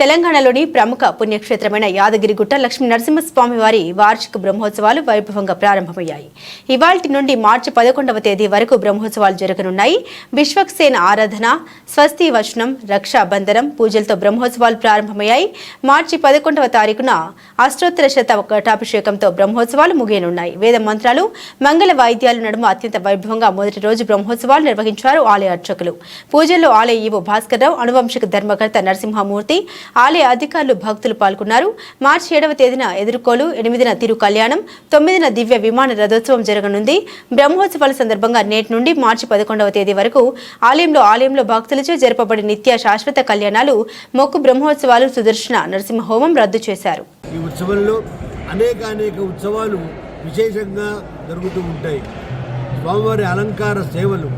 తెలంగాణలోని ప్రముఖ పుణ్యక్షేత్రమైన యాదగిరిగుట్ట లక్ష్మీ నరసింహస్వామి వారి వార్షిక బ్రహ్మోత్సవాలు వైభవంగా ప్రారంభమయ్యాయి. ఇవాల్టి నుండి మార్చి పదకొండవ తేదీ వరకు బ్రహ్మోత్సవాలు జరగనున్నాయి. విశ్వక్సేన ఆరాధన స్వస్తి వచనం రక్షాబంధనం పూజలతో బ్రహ్మోత్సవాలు ప్రారంభమయ్యాయి. మార్చి పదకొండవ తారీఖున అష్టోత్తర శత ఘటాభిషేకంతో బ్రహ్మోత్సవాలు ముగియనున్నాయి. వేద మంత్రాలు మంగళ వాయిద్యాలు నడుమ అత్యంత వైభవంగా మొదటి రోజు బ్రహ్మోత్సవాలు నిర్వహించారు ఆలయ అర్చకులు. పూజల్లో ఆలయ ఈవో భాస్కర్రావు అనువంశిక ధర్మకర్త నరసింహమూర్తి ఆలయ అధికారులు భక్తులు పాల్గొన్నారు. మార్చి ఏడవ తేదీన ఎదుర్కోలు ఎనిమిదిన తిరు కళ్యాణం తొమ్మిదిన దివ్య విమాన రథోత్సవం జరగనుంది. బ్రహ్మోత్సవాల సందర్భంగా నేటి నుండి మార్చి పదకొండవ తేదీ వరకు ఆలయంలో ఆలయంలో భక్తులచే జరపబడి నిత్య శాశ్వత కళ్యాణాలు మొక్కు బ్రహ్మోత్సవాలు సుదర్శన నరసింహహోమం రద్దు చేశారు. ఈ ఉత్సవంలో అనేక అనేక ఉత్సవాలు విశేషంగా జరుగుతూ ఉంటాయి. స్వామివారి అలంకార సేవలు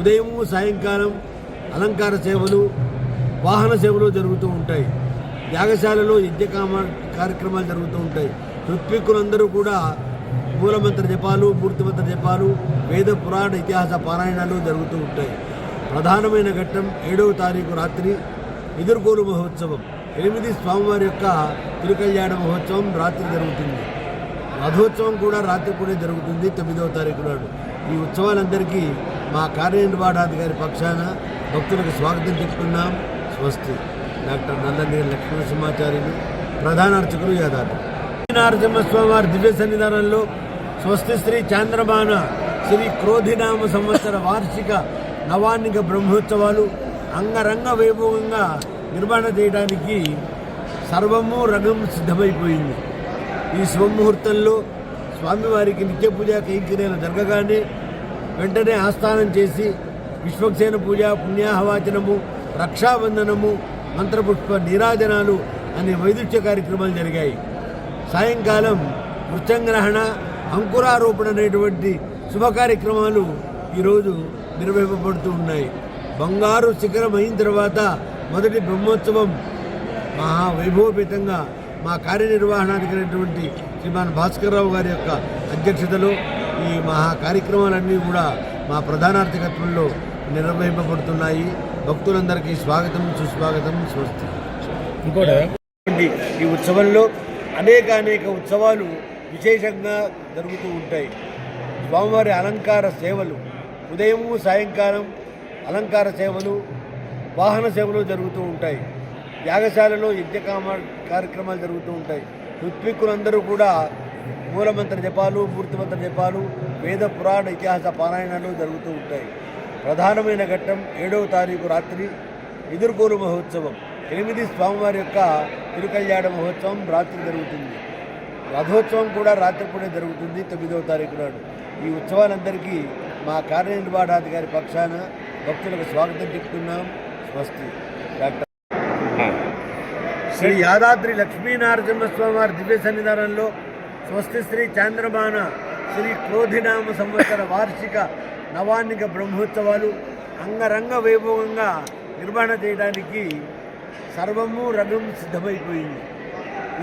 ఉదయం సాయంకాలం అలంకార సేవలు వాహన సేవలు జరుగుతూ ఉంటాయి. యాగశాలలో యజ్ఞ కార్యక్రమాలు జరుగుతూ ఉంటాయి. ఋత్విక్కులందరూ కూడా మూలమంత్ర జపాలు మూర్తిమంత్ర జపాలు వేద పురాణ ఇతిహాస పారాయణాలు జరుగుతూ ఉంటాయి. ప్రధానమైన ఘట్టం ఏడవ తారీఖు రాత్రి ఎదుర్కోలు మహోత్సవం. ఎనిమిది స్వామివారి యొక్క తిరుకల్యాణ మహోత్సవం రాత్రి జరుగుతుంది. రథోత్సవం కూడా రాత్రి కూడా జరుగుతుంది తొమ్మిదవ తారీఖు నాడు. ఈ ఉత్సవాలందరికీ మా కార్యనిర్వహణాధికారి పక్షాన భక్తులకు స్వాగతం చెప్తున్నాం. స్వస్తి డాక్టర్ నందనీయ లక్ష్మణసింహాచార్యులు ప్రధాన అర్చకులు యాదాద్రి. నరసింహస్వామివారి దివ్య సన్నిధానంలో స్వస్తి శ్రీ చాంద్రమాన శ్రీ క్రోధినామ సంవత్సర వార్షిక నవాన్నిక బ్రహ్మోత్సవాలు అంగరంగ వైభవంగా నిర్వహణ చేయడానికి సర్వము రంగం సిద్ధమైపోయింది. ఈ శుభముహూర్తంలో స్వామివారికి నిత్య పూజ కైంకర్యాలు జరగగానే వెంటనే ఆస్థానం చేసి విశ్వక్సేన పూజ పుణ్యాహవాచనము రక్షాబంధనము మంత్రపుష్ప నీరాజనాలు అనే వైదుష్య కార్యక్రమాలు జరిగాయి. సాయంకాలం వృత్తంగ్రహణ అంకురారోపణ అనేటువంటి శుభ కార్యక్రమాలు ఈరోజు నిర్వహింపబడుతూ ఉన్నాయి. బంగారు శిఖరం అయిన తర్వాత మొదటి బ్రహ్మోత్సవం మహా వైభవపేతంగా మా కార్యనిర్వహణాధికారైనటువంటి శ్రీమాన్ భాస్కర్రావు గారి యొక్క అధ్యక్షతలో ఈ మహా కార్యక్రమాలన్నీ కూడా మా ప్రధానార్థకత్వంలో నిర్వహింపబడుతున్నాయి. భక్తులందరికీ స్వాగతం సుస్వాగతం స్వస్తి. ఇంకోటి ఈ ఉత్సవంలో అనేక అనేక ఉత్సవాలు విశేషంగా జరుగుతూ ఉంటాయి. స్వామివారి అలంకార సేవలు ఉదయము సాయంకాలం అలంకార సేవలు వాహన సేవలు జరుగుతూ ఉంటాయి. యాగశాలలో యజ్ఞకామ కార్యక్రమాలు జరుగుతూ ఉంటాయి. ఋత్విక్కులందరూ కూడా మూలమంత్ర జపాలు మూర్తిమంత్ర జపాలు వేద పురాణ ఇతిహాస పారాయణాలు జరుగుతూ ఉంటాయి. ప్రధానమైన ఘట్టం ఏడవ తారీఖు రాత్రి ఎదుర్కోరు మహోత్సవం. ఎనిమిది స్వామివారి యొక్క తిరుకల్యాణ మహోత్సవం రాత్రి జరుగుతుంది. రథోత్సవం కూడా రాత్రిపూటే జరుగుతుంది తొమ్మిదవ తారీఖు నాడు. ఈ ఉత్సవాలందరికీ మా కార్యనిర్వహణాధికారి పక్షాన భక్తులకు స్వాగతం చెప్తున్నాం. స్వస్తి. డాక్టర్ శ్రీ యాదాద్రి లక్ష్మీనరసింహస్వామి వారి దివ్య సన్నిధానంలో స్వస్తి శ్రీ చాంద్రమాన శ్రీ క్రోధినామ సంవత్సర వార్షిక నవాన్నిక బ్రహ్మోత్సవాలు అంగరంగ వైభవంగా నిర్వహణ చేయడానికి సర్వము రంగం సిద్ధమైపోయింది.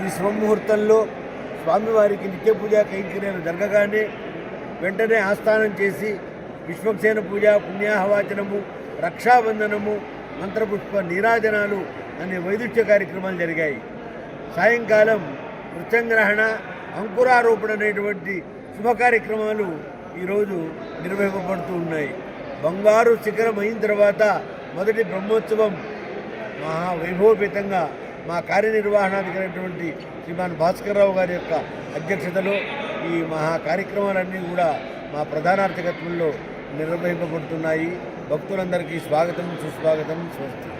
ఈ శుభముహూర్తంలో స్వామివారికి నిత్య పూజ కైంకర్యాలు జరగగానే వెంటనే ఆస్థానం చేసి విశ్వక్సేన పూజ పుణ్యాహవాచనము రక్షాబంధనము మంత్రపుష్ప నీరాజనాలు అనే వైదుష్య కార్యక్రమాలు జరిగాయి. సాయంకాలం వృత్తంగ్రహణ అంకురారోపణ అనేటువంటి శుభ కార్యక్రమాలు ఈరోజు నిర్వహింపబడుతూ ఉన్నాయి. బంగారు శిఖరం అయిన తర్వాత మొదటి బ్రహ్మోత్సవం మహా వైభవపేతంగా మా కార్యనిర్వహణాధికారైనటువంటి శ్రీమాన్ భాస్కర్రావు గారి యొక్క అధ్యక్షతలో ఈ మహా కార్యక్రమాలన్నీ కూడా మా ప్రధానార్థకత్వంలో నిర్వహింపబడుతున్నాయి. భక్తులందరికీ స్వాగతం సుస్వాగతం స్వస్తి.